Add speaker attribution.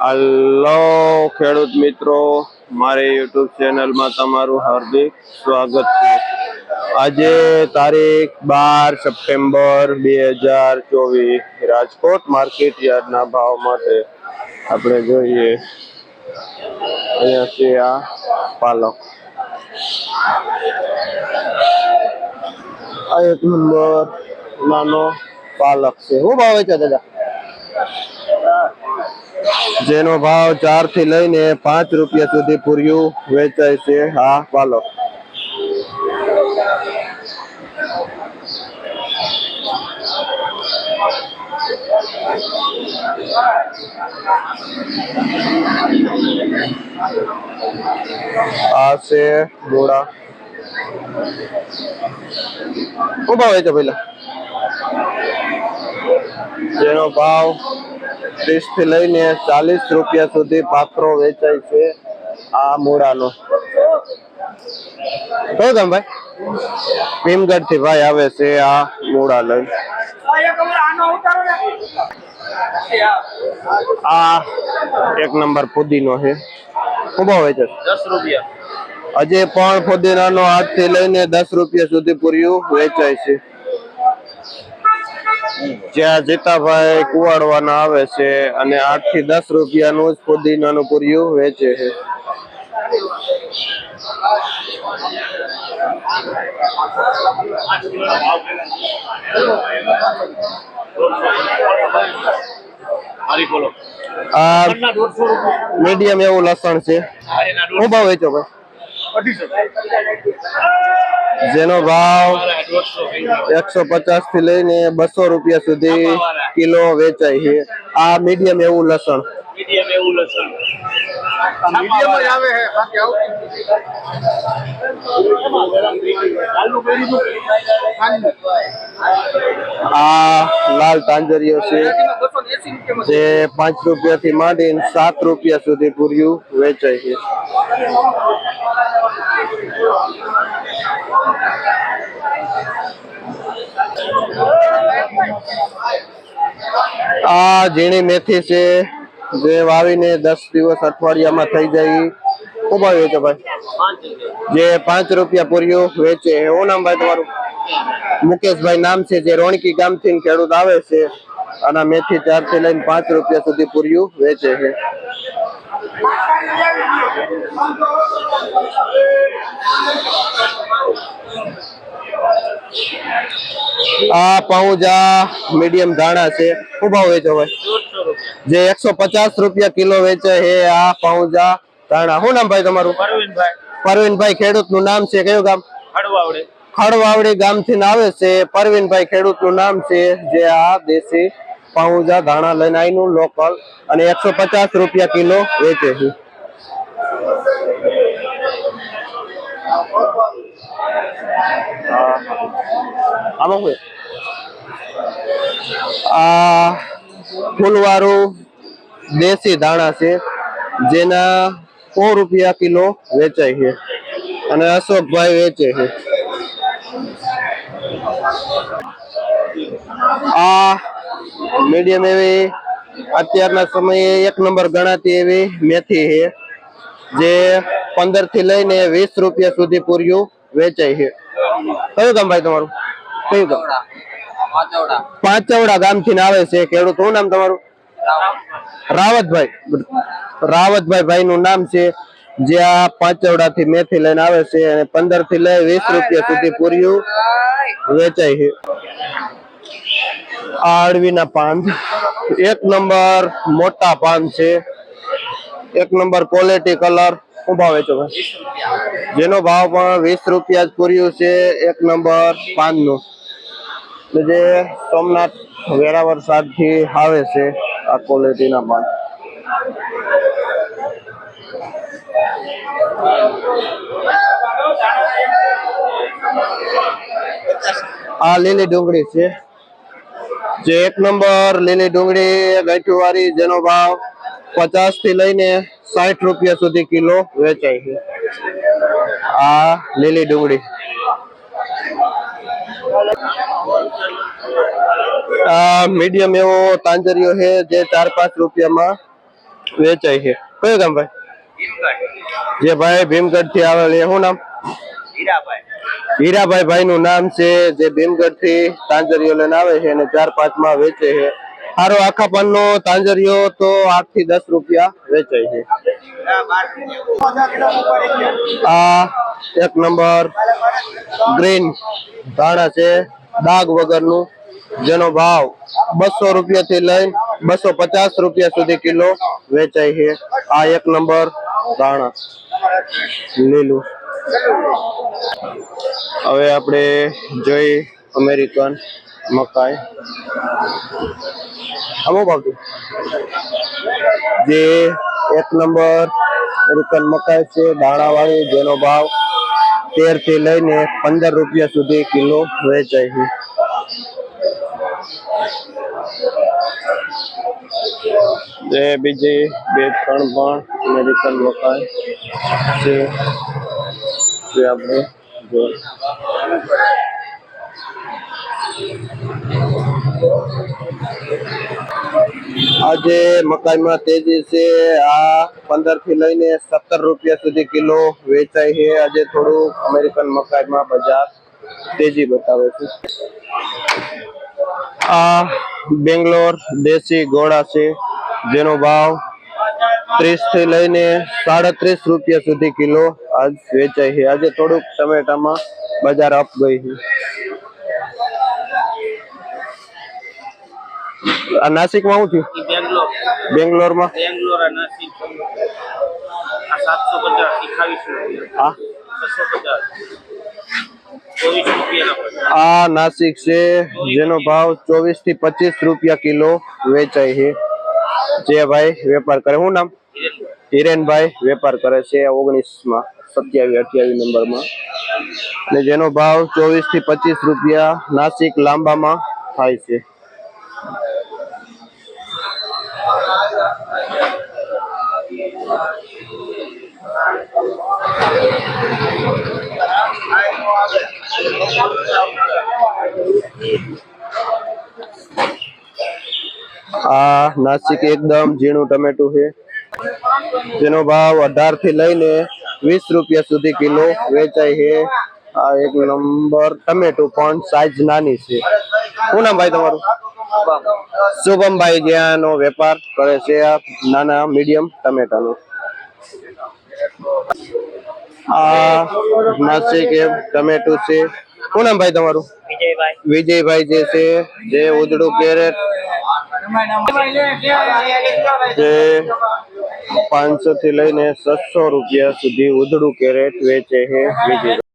Speaker 1: Hello ખેડૂત મિત્રો. મારી યુટ્યુબ ચેનલમાં તમારું હાર્દિક સ્વાગત છે. આજે તારીખ બાર સપ્ટેમ્બર બે હજાર ચોવીસ, રાજકોટ માર્કેટ યાર્ડના ભાવ માટે આપણે જોઈએ. અહીંયા છે આ પાલક. આ એક નંબર નાનો પાલક છે. શું ભાવે છે દાદા? જેનો ભાવ ચારથી લઈને પાંચ રૂપિયા સુધી પૂર્યું વેચાય છે. આ પાલક આ છે ગોળા. શું ભાવ વેચો પેલા જેનો ભાવ ત્રીસથી લઈને ચાલીસ રૂપિયા સુધી પાત્રો વેચાય છે આ મૂળાનો કયો ગામ ભાઈ? ભીમગઢથી ભાઈ આવે છે આ મૂળા લઈ આ એક નંબર પુદીનો છે. ખૂબ વેચે છે?
Speaker 2: દસ રૂપિયા.
Speaker 1: હજી પણ પુદીનાનો હાથથી લઈને દસ રૂપિયા સુધી પૂર્યું વેચાય છે. જ્યાં જીતાભાઈ કુવાડવાના આવે છે અને આઠથી દસ રૂપિયાનું જ પુદીનાનું પૂર્યું વેચે છે. આ
Speaker 2: ના રૂપિયા?
Speaker 1: મીડિયમ એવું લસણ છે. શું ભાવ વેચો ભાઈ? જેનો ભાવ એકસો પચાસથી લઈને બસો રૂપિયા સુધી કિલો વેચાય છે. આ મીડિયમ એવું લસણ.
Speaker 2: મીડિયમ એવું લસણ. મીડિયમ આવે છે બાકી
Speaker 1: આ લાલ તાંજરીઓ છે જે પાંચ રૂપિયા થી માંડીને સાત રૂપિયા સુધી પૂર્યું વેચાય છે. આ ઝીણી મેથી છે જે વાવીને દસ દિવસ અઠવાડિયામાં થઈ જાય ખૂબ ભાવ વેચો ભાઈ. જે પાંચ રૂપિયા પૂર્યું વેચે, એવું નામ ભાઈ તમારું? મુકેશભાઈ નામ છે, જે રોણકી ગામથી ખેડૂત આવે છે. અને મેથી ચારથી લઈને પાંચ રૂપિયા સુધી પૂર્યું વેચે છે. આ પાઉજા મીડિયમ ધાણા છે. શું ભાવ વેચો ભાઈ? જે એકસો પચાસ રૂપિયા કિલો વેચે હે આ પાઉજા ધાણા. શું નામ ભાઈ તમારું?
Speaker 2: પરવીનભાઈ.
Speaker 1: પરવીનભાઈ ખેડૂતનું નામ છે. કયું ગામ?
Speaker 2: હળવાવડે.
Speaker 1: ખડવાવડી ગામથી આવે છે. પરવીનભાઈ ખેડૂતનું નામ છે. જે આ દેશી પાઉજા ધાણા લઈને આઈનું લોકલ અને એકસો પચાસ રૂપિયા કિલો વેચે છે. આમાં શું આ ફૂલવાળું દેશી ધાણા છે, જેના સો રૂપિયા કિલો વેચાય છે અને અશોકભાઈ વેચે છે. આ મીડિયમ એવી અત્યારના સમયે એક નંબર ગણાતી એવી મેથી છે, જે પંદરથી લઈને વીસ રૂપિયા સુધી પૂર્યું વેચાય છે. કયું ગામ ભાઈ તમારું? કયું ગામ?
Speaker 2: પાંચવડા
Speaker 1: ગામથી આવે છે. ખેડૂત શું નામ તમારું? રાવતભાઈ. રાવતભાઈ ભાઈ નું નામ છે. જે આ પાંચવડા થી મેથી લઈને આવે છે અને પંદરથી લઈ વીસ રૂપિયા સુધી પૂર્યું વેચાય છે. આ અળવીના પાન. એક નંબર મોટા પાન છે. એક નંબર ક્વોલિટી કલર શું ભાવ વેચો ભાઈ જેનો ભાવ પણ વીસ રૂપિયા જ પૂર્યું છે, એક નંબર પાનનું જે સોમનાથ વેરા વરસાદથી આવે છે, આ ક્વોલિટી ના પાન આ લીલી ડુંગળી છે. જે એક નંબર લીલી ડુંગળી ગાંઠિયું વાળી જેનો ભાવ પચાસથી લઈને સાઠ રૂપિયા સુધી કિલો વેચાય છે. આ લીલી ડુંગળી. મીડિયમ એવો તાંજરીઓ છે જે ચાર પાંચ રૂપિયામાં વેચાય છે. કયું ગામ ભાઈ? જે ભાઈ ભીમગઢથી આવેલ શું નામ?
Speaker 2: હીરાભાઈ.
Speaker 1: હીરાભાઈ ભાઈ નું નામ છે જે ભીમગઢથી તાંજરીઓ લઈને આવે છે અને ચાર પાંચમાં વેચે છે. સારો આખા પાન નો તાંજરીઓ તો આઠથી દસ રૂપિયા વેચાય છે. આ એક નંબર ગ્રીન ધાણા છે દાગ વગરનું, જેનો ભાવ બસો રૂપિયા થી લઈ બસો પચાસ રૂપિયા સુધી કિલો વેચાય છે. આ એક નંબર ધાણા, લીલું. હવે આપણે જોઈ અમેરિકન મકાઈ. અમુક ભાવથી જે એક નંબર અમેરિકન મકાઈ છે દાણા વાળી જેનો ભાવ તેરથી લઈને પંદર રૂપિયા સુધી કિલો વેચાય છે જે બીજી બે ત્રણ પણ અમેરિકન મકાઈ છે જે આપણે જોઈ આજે મકાઈમાં તેજી છે આ પંદરથી લઈને સત્તર રૂપિયા સુધી કિલો વેચાય છે. આજે થોડું અમેરિકન મકાઈમાં બજાર તેજી બતાવે છે. આ બેંગ્લોર દેશી ગોળા છે, જેનો ભાવ ત્રીસથી લઈને સાડત્રીસ રૂપિયા સુધી કિલો આજ વેચાય છે. આજે થોડુંક ટમેટામાં બજાર અપ ગઈ છે. આ નાસિકમાં હું થયું
Speaker 2: બેંગ્લોર.
Speaker 1: બેંગ્લોરમાં?
Speaker 2: બેંગ્લોર અને નાસિક. આ સાતસો પચાસ
Speaker 1: આ
Speaker 2: પચાસ.
Speaker 1: આ નાસિક છે જેનો ભાવ ચોવીસથી પચીસ રૂપિયા કિલો વેચાય છે. જે ભાઈ વેપાર કરે શું નામ? હિરેનભાઈ વેપાર કરે છે ઓગણીસમાં સત્યાવીસ અઠ્યાવીસ નંબરમાં. અને જેનો ભાવ ચોવીસથી પચીસ રૂપિયા નાસિક લાંબામાં થાય છે. આ નાસિક એકદમ ઝીણું ટમેટું છે. જેનો ભાવ અઢારથી લઈને વીસ રૂપિયા સુધી કિલો વેચાય છે. આ એક નંબર ટમેટું પણ સાઈઝ નાની છે. શું નામ ભાઈ તમારું? શુભમભાઈ જ્યાંનો વેપાર કરે છે આ નાના મીડિયમ ટમેટાનો. છે શું ભાઈ તમારું?
Speaker 2: વિજયભાઈ
Speaker 1: વિજયભાઈ જે છે, જે ઉદડું કેરેટ. જે પાંચસો થી લઈને છસો રૂપિયા સુધી ઉધડું કેરેટ વેચે છે વિજય